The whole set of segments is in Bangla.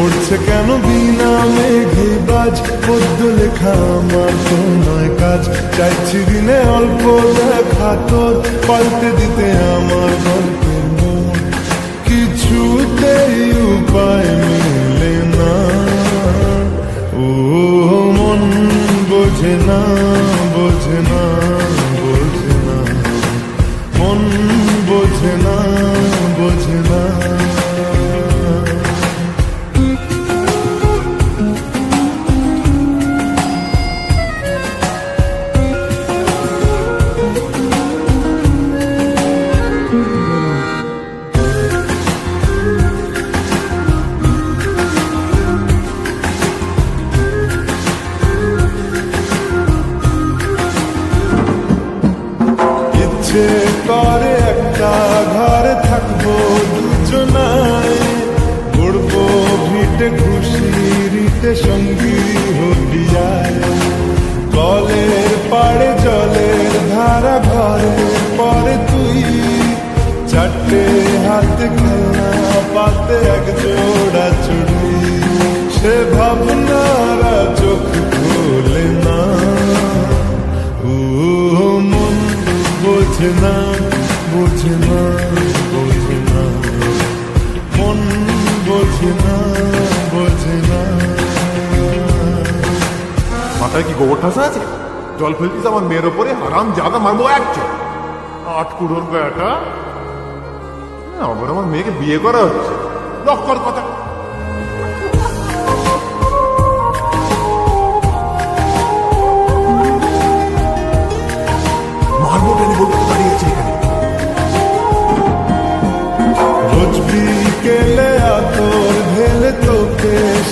পড়ছে কেন বিনা মেঘে বাজ? পদ্য লেখা আমার তো কাজ। চাইছি দিনে অল্প দেখা তোর, পাল্টে দিতে আমার গল্পের মন। কিছুতেই উপায় মেলে না। ও, মন বোঝে না। বুঝে করে একটা ঘরে থাকব দুজনায় গড়বো ভিটে খুশি, রিতে সঙ্গী হটিয়ায় কলের পাড়ে জলের ধারা ঘরে পরে তুই। চারটে হাতে খেলা পাতে এক জোড়া চুড়ি। সে ভাবনারা চোখ খোলে না। বোঝে না বোঝে না বোঝে না। মন বোঝে না মাথায় কি গোবর ঠাসা আছে? জল ফেলতিস আমার মেয়ের ওপরে, হারাম জাদা মারবো এক চোখ। আট কুড়োর বেটা আবার আমার মেয়েকে বিয়ে করা হচ্ছে। লক্কর কথা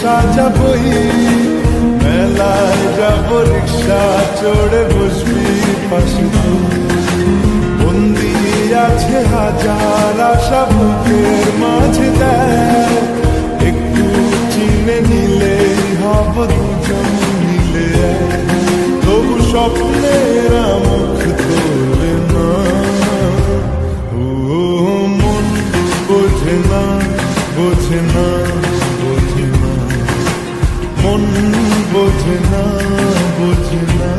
সাজাবই মেলায় যাব, রিক্সা চড়ে বসবি পাশে। বন্দি আছে হাজার আশা বুকের মাঝে দেয় একটু চিনে নিলেই হব দুজন মিলে। তবু স্বপ্নের মুখ তোলে না। ও, মন বোঝে না বোঝে না। মন বোঝে না বোঝে না।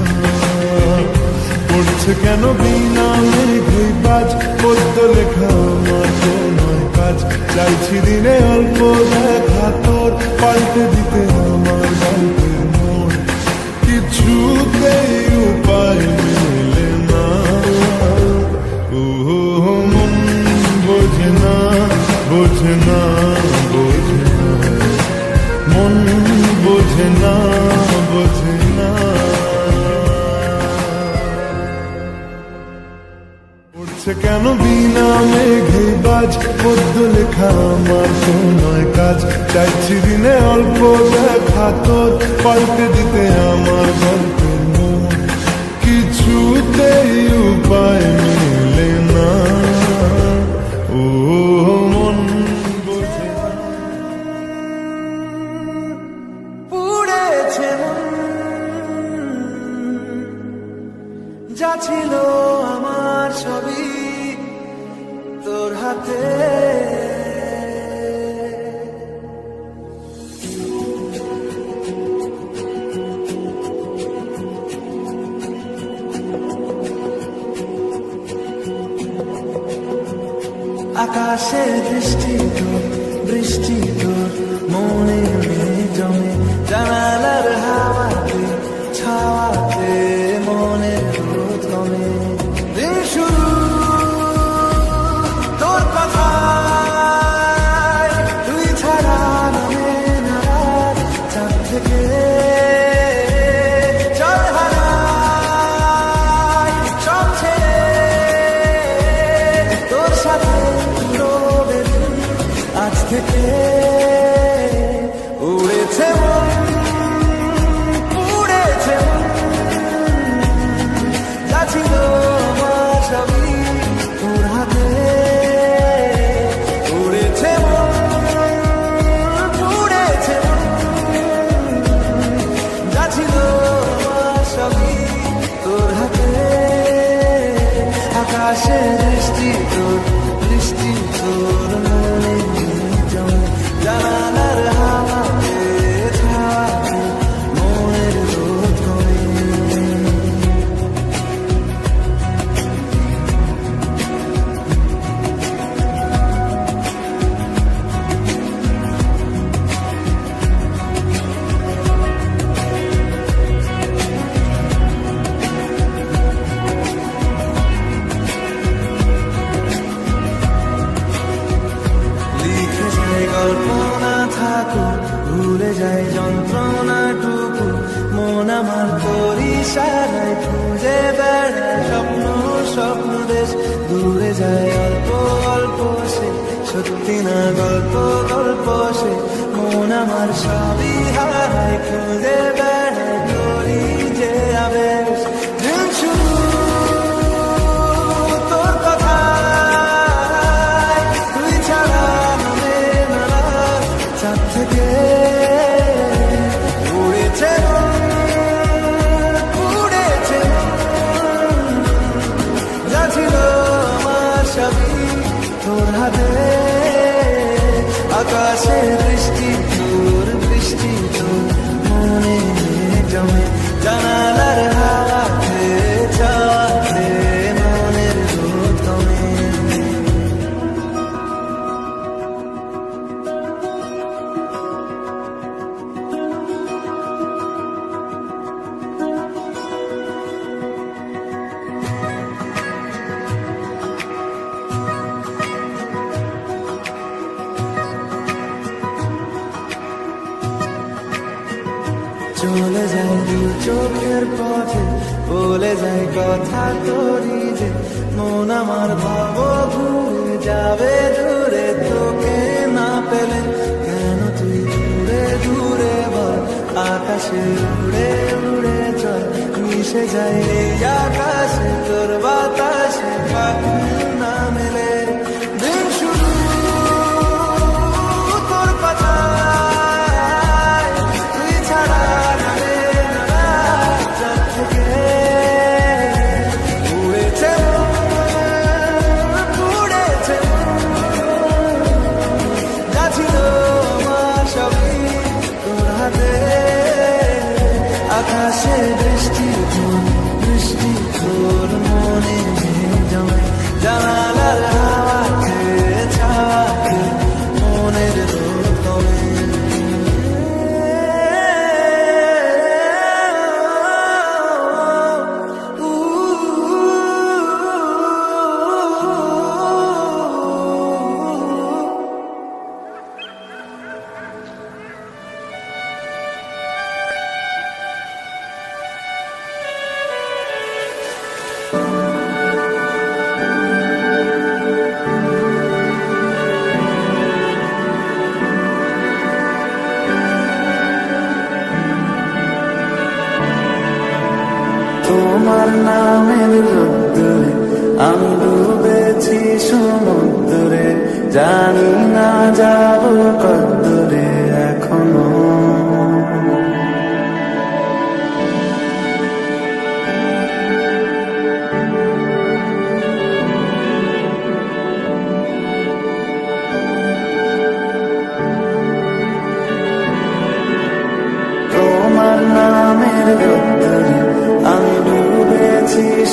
পড়ছে কেন বিনা মেঘে বাজ পদ্য লেখা তো নয় কাজ। চাইছি দিনে অল্প দেখা তোর, পাল্টে দিতে আমার গল্পের মোড় কিছুতেই উপায় মেলে না। ও মন বোঝে না বোঝে না। উঠছে কেন বিনা মেঘে বাজ? পদ্য লেখা আমার নয় কাজ। চাইছি দিনে অল্প দেখা তোর, পাল্টে দিতে আমার গল্পের মন। কিছুতেই উপায় মেলে না। ও মন বোঝে তোর 在月牙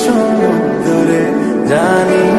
সমুদ্রে জানি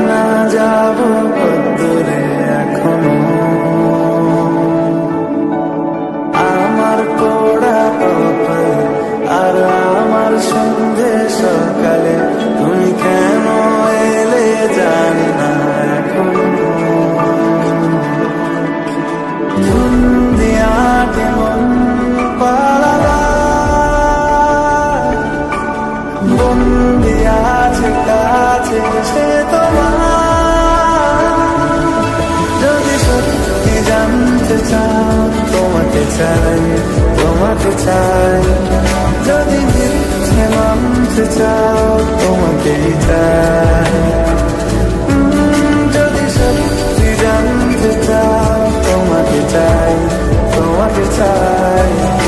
time, don't want the time Nothing new, time on the top, don't want the time Don't want the time, don't want the time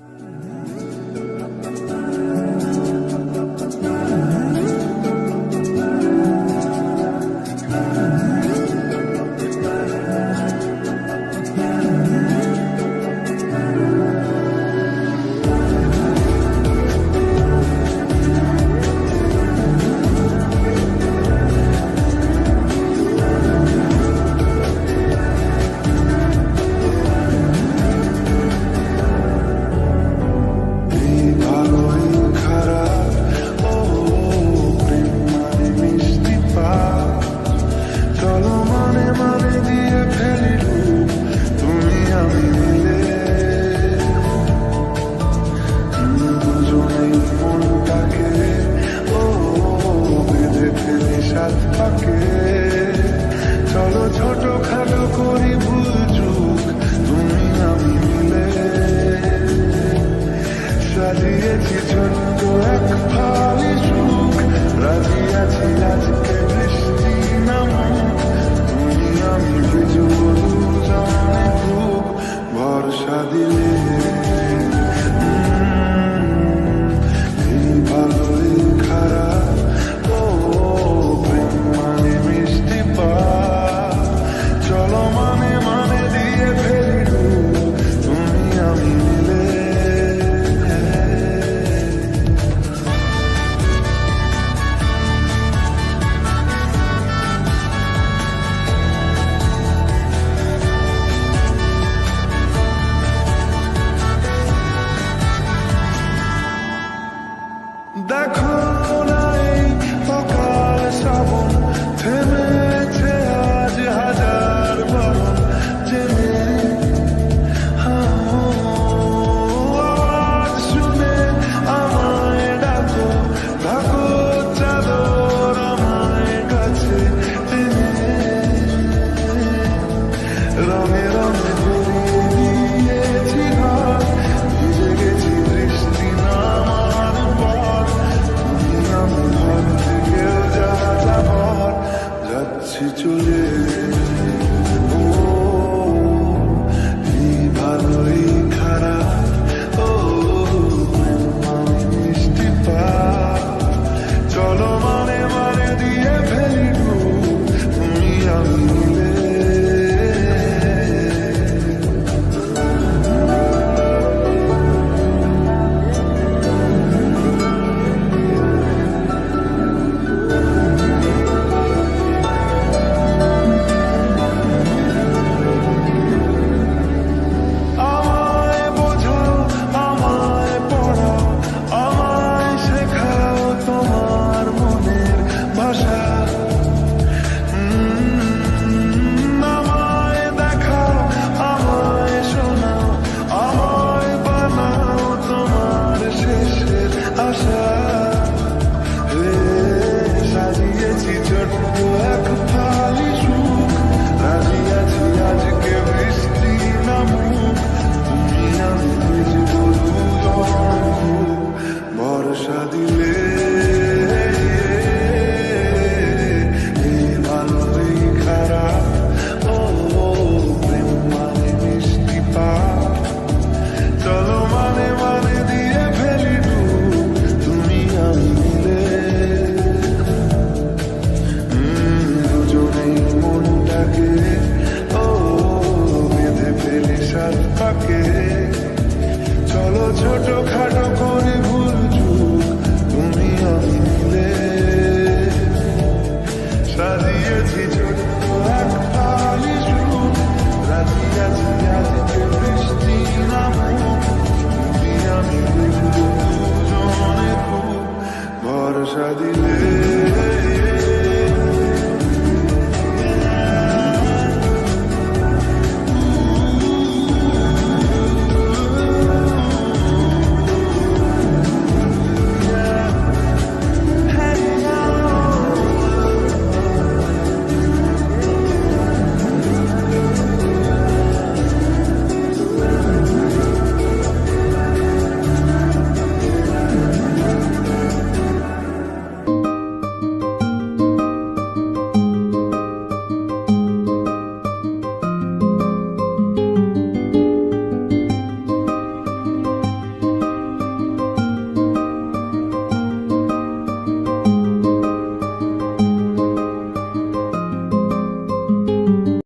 Thank you.